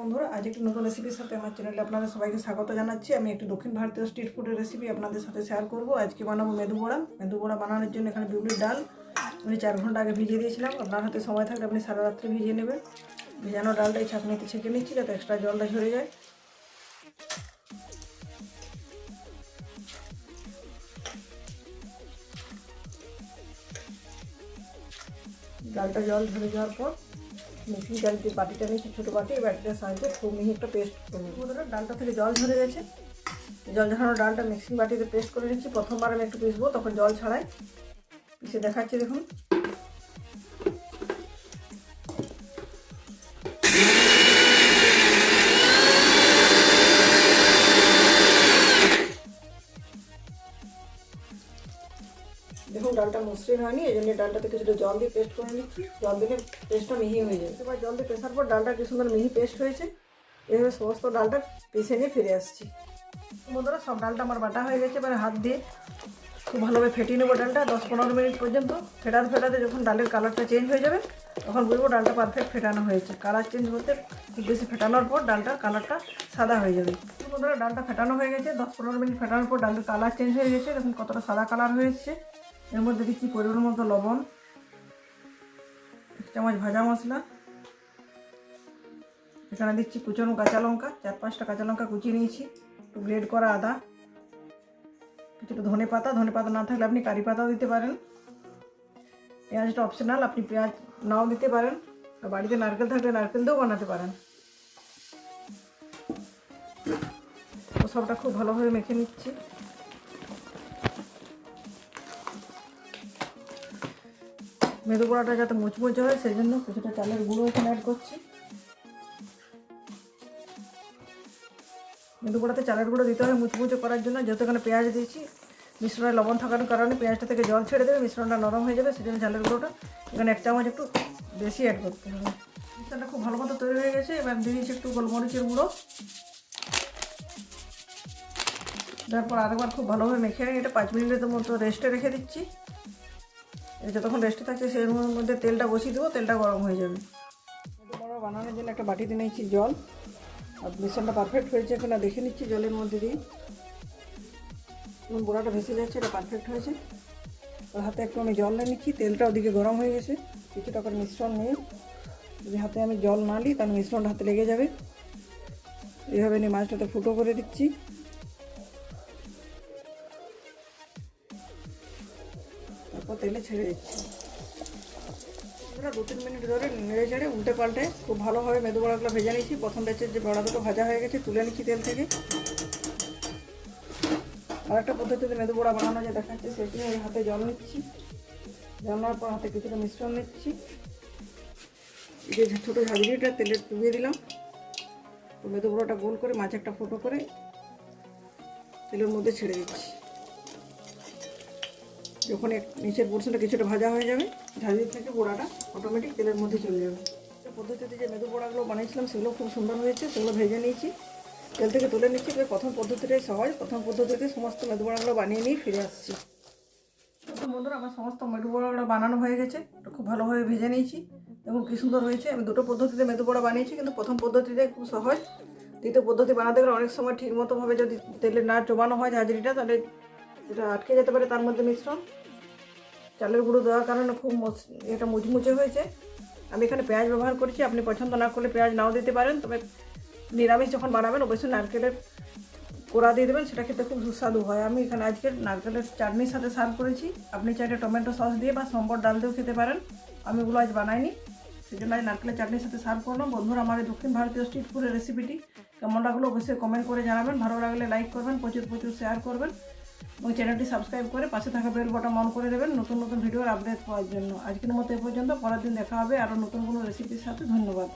বন্ধুরা, আজ একটি নতুন রেসিপির সাথে আমার চ্যানেলে আপনাদের সবাইকে স্বাগত জানাচ্ছি। আমি একটি দক্ষিণ ভারতীয় স্ট্রিট ফুডের রেসিপি আপনাদের সাথে শেয়ার করব। আজকে বানাবো মেদু বড়া। মেদু বড়া বানানোর জন্য এখানে বিউলির ডাল। আমি চার ঘণ্টা আগে ভিজিয়ে দিয়েছিলাম। আপনার হাতে সময় থাকলে আপনি সারা রাত্রে ভিজিয়ে নেবেন। ভেজানো ডালটা এই ছাঁকনিতে ছেঁকে নিচ্ছি যাতে এক্সট্রা জলটা ঝরে যায়। ডালটা জল ঝরে যাওয়ার পর মিক্সিং জাল যে বাটিটা নিয়েছি, ছোটো বাটি বাটিটার সাহায্যে খুব মিহি একটা পেস্ট করব ধরো ডালটা থেকে জল ঝরে গেছে। জল ঝরানো ডালটা মিক্সিং বাটিতে পেস্ট করে নিচ্ছি। প্রথমবার আমি একটু পিসবো তখন জল ছাড়াই। পিসে দেখাচ্ছি, দেখুন। দেখুন, ডালটা মসৃণ হয়নি, এই জন্য ডালটাতে কিছুটা জল দিয়ে পেস্ট করে নিচ্ছি। জল দিলে পেস্টটা মিহি হয়ে যায় এবার জল দিয়ে পেশার পর ডালটা কি সুন্দর মিহি পেস্ট হয়েছে। এভাবে সমস্ত ডালটা পিষে নিয়ে ফিরে আসছি। বন্ধুরা, সব ডালটা আমার বাটা হয়ে গেছে। এবার হাত দিয়ে খুব ভালোভাবে ফেটিয়ে নেব ডালটা। দশ পনেরো মিনিট পর্যন্ত ফেটাতে ফেটাতে যখন ডালের কালারটা চেঞ্জ হয়ে যাবে, তখন বুঝব ডালটা পারফেক্ট ফেটানো হয়েছে। কালার চেঞ্জ বলতে খুব বেশি ফেটানোর পর ডালটার কালারটা সাদা হয়ে যাবে। বন্ধুরা, ডালটা ফেটানো হয়ে গেছে। দশ পনেরো মিনিট ফেটানোর পর ডালের কালার চেঞ্জ হয়ে গেছে। দেখুন কতটা সাদা কালার হয়েছে। এর মধ্যে দিচ্ছি পরিমাণ মতো লবণ, এক চামচ ভাজা মশলা। এখানে দিচ্ছি কুচনো কাঁচা লঙ্কা, চার পাঁচটা কাঁচা লঙ্কা কুচিয়ে নিয়েছি। একটু গ্রেড করা আদা, কিছুটা ধনে পাতা। ধনে পাতা না থাকলে আপনি কারি পাতাও দিতে পারেন। পেঁয়াজটা অপশনাল আপনি পেঁয়াজ নাও দিতে পারেন। আর বাড়িতে নারকেল থাকলে নারকেল দিয়েও বানাতে পারেন। সবটা খুব ভালোভাবে মেখে নিচ্ছি। মেদু পোড়াটা যাতে মুচমুচে হয়, সেই জন্য কিছুটা চালের গুঁড়ো এখানে অ্যাড করছি। মেদু পোড়াতে চালের গুঁড়ো দিতে হয় মুচমুচে করার জন্য, যেহেতু এখানে পেঁয়াজ দিয়েছি। মিশ্রণে লবণ থাকার কারণে পেঁয়াজটা থেকে জল ছেড়ে দেবে, মিশ্রণটা নরম হয়ে যাবে, সেই জন্য চালের গুঁড়োটা এখানে এক চামচ একটু বেশি অ্যাড করতে হবে। মিশ্রণটা খুব ভালো মতো তৈরি হয়ে গেছে, এবার দিয়ে দিচ্ছি একটু গোলমরিচের গুঁড়ো। তারপর আরেকবার খুব ভালোভাবে মেখে এটা পাঁচ মিনিটের মতো রেস্টে রেখে দিচ্ছি। যতক্ষণ রেস্টে থাকছে সেই মধ্যে তেলটা বসিয়ে দেবো, তেলটা গরম হয়ে যাবে। বড় বানানোর জন্য একটা বাটিতে নিয়েছি জল। আর মিশ্রণটা পারফেক্ট হয়েছে কিনা দেখে নিচ্ছি জলের মধ্যে দিয়ে। গোড়াটা ভেসে যাচ্ছে, এটা পারফেক্ট হয়েছে। ওর হাতে একটু আমি জল নিয়ে নিচ্ছি, তেলটা ওদিকে গরম হয়ে গেছে। কিছুটা করে মিশ্রণ নিয়ে যদি হাতে আমি জল না নিই তাহলে মিশ্রণটা হাতে লেগে যাবে। এইভাবে নিয়ে মাছটাতে ফুটো করে দিচ্ছি। তারপর তেলে ছেড়ে দিচ্ছি। আমরা দু তিন মিনিট ধরে নেড়ে চেড়ে উল্টে পাল্টে খুব ভালোভাবে মেদু বড়াগুলো ভেজে নিয়েছি। প্রথম ব্যাচের যে বড়া দুটো ভাজা হয়ে গেছে, তুলে নিচ্ছি তেল থেকে। আর একটা পদ্ধতিতে মেদু বড়া বানানো যে দেখাচ্ছে, সেটি ওই হাতে জল নিচ্ছি। জল নেওয়ার পর হাতে কিছুটা মিশ্রণ নিচ্ছি। যে ছোটো ঝাঁঝরিটা তেলে ডুবিয়ে দিলাম। মেদু বড়াটা গোল করে মাছ একটা ফোটো করে তেলের মধ্যে ছেড়ে দিচ্ছি। যখন নিচের পোর্শনটা কিছুটা ভাজা হয়ে যাবে। ঝাঁঝরি থেকে পোড়াটা অটোমেটিক তেলের মধ্যে চলে যাবে। পদ্ধতিতে যে মেদু পোড়াগুলো বানিয়েছিলাম, সেগুলো খুব সুন্দর হয়েছে, সেগুলো ভেজে নিয়েছি। তেল থেকে তুলে নিচ্ছি প্রথম পদ্ধতিটাই সহজ। প্রথম পদ্ধতিতে সমস্ত মেদু বড়াগুলো বানিয়ে নিয়ে ফিরে আসছি। বন্ধুরা, আমার সমস্ত মেদু বড়াগুলো বানানো হয়ে গেছে। খুব ভালোভাবে ভেজে নিয়েছি। দেখুন কী সুন্দর হয়েছে। আমি দুটো পদ্ধতিতে মেদু বড়া বানিয়েছি, কিন্তু প্রথম পদ্ধতিতে খুব সহজ। দ্বিতীয় পদ্ধতি বানাতে গেলে অনেক সময় ঠিক মতোভাবে যদি তেলে না চোবানো হয় ঝাঁঝরিটা, তাহলে যেটা আটকে যেতে পারে তার মধ্যে মিশ্রণ। চালের গুঁড়ো দেওয়ার কারণে খুব এটা মুচমুচে হয়েছে। আমি এখানে পেঁয়াজ ব্যবহার করছি, আপনি পছন্দ না করলে পেঁয়াজ নাও দিতে পারেন, তবে নিরামিষ যখন বানাবেন, অবশ্যই নারকেলের কোড়া দিয়ে দেবেন, সেটা খেতে খুব সুস্বাদু হয়। আমি এখানে আজকে নারকেলের চাটনির সাথে সার্ভ করেছি। আপনি চাইলে টমেটো সস দিয়ে বা সম্বর ডাল দিয়েও খেতে পারেন। আমি ওগুলো আজ বানাইনি সেই জন্য আজ নারকেলের চাটনির সাথে সার্ভ করলাম। বন্ধুরা এই দক্ষিণ ভারতীয় স্ট্রিট ফুডের রেসিপিটি কেমন লাগল অবশ্যই কমেন্ট করে জানাবেন। ভালো লাগলে লাইক করবেন, প্রচুর প্রচুর শেয়ার করবেন। এবং চ্যানেলটি সাবস্ক্রাইব করে পাশে থাকা বেল বটন অন করে দেবেন। নতুন নতুন ভিডিওর আপডেট পাওয়ার জন্য। আজকের মতো এ পর্যন্ত। পরের দিন দেখা হবে আরও নতুন কোনো রেসিপির সাথে। ধন্যবাদ।